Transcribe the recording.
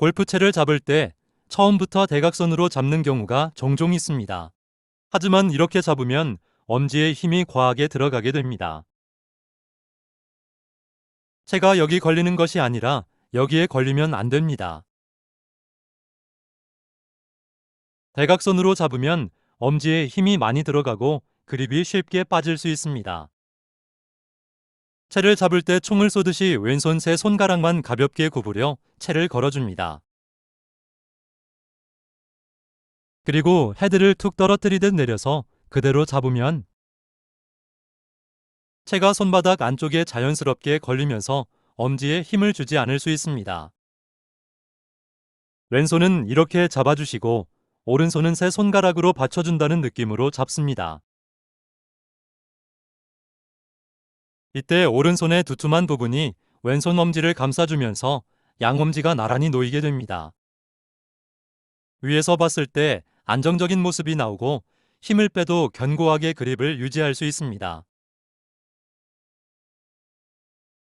골프채를 잡을 때 처음부터 대각선으로 잡는 경우가 종종 있습니다. 하지만 이렇게 잡으면 엄지에 힘이 과하게 들어가게 됩니다. 채가 여기 걸리는 것이 아니라 여기에 걸리면 안 됩니다. 대각선으로 잡으면 엄지에 힘이 많이 들어가고 그립이 쉽게 빠질 수 있습니다. 채를 잡을 때 총을 쏘듯이 왼손 세 손가락만 가볍게 구부려 채를 걸어줍니다. 그리고 헤드를 툭 떨어뜨리듯 내려서 그대로 잡으면 채가 손바닥 안쪽에 자연스럽게 걸리면서 엄지에 힘을 주지 않을 수 있습니다. 왼손은 이렇게 잡아주시고 오른손은 세 손가락으로 받쳐준다는 느낌으로 잡습니다. 이때 오른손의 두툼한 부분이 왼손 엄지를 감싸주면서 양엄지가 나란히 놓이게 됩니다. 위에서 봤을 때 안정적인 모습이 나오고 힘을 빼도 견고하게 그립을 유지할 수 있습니다.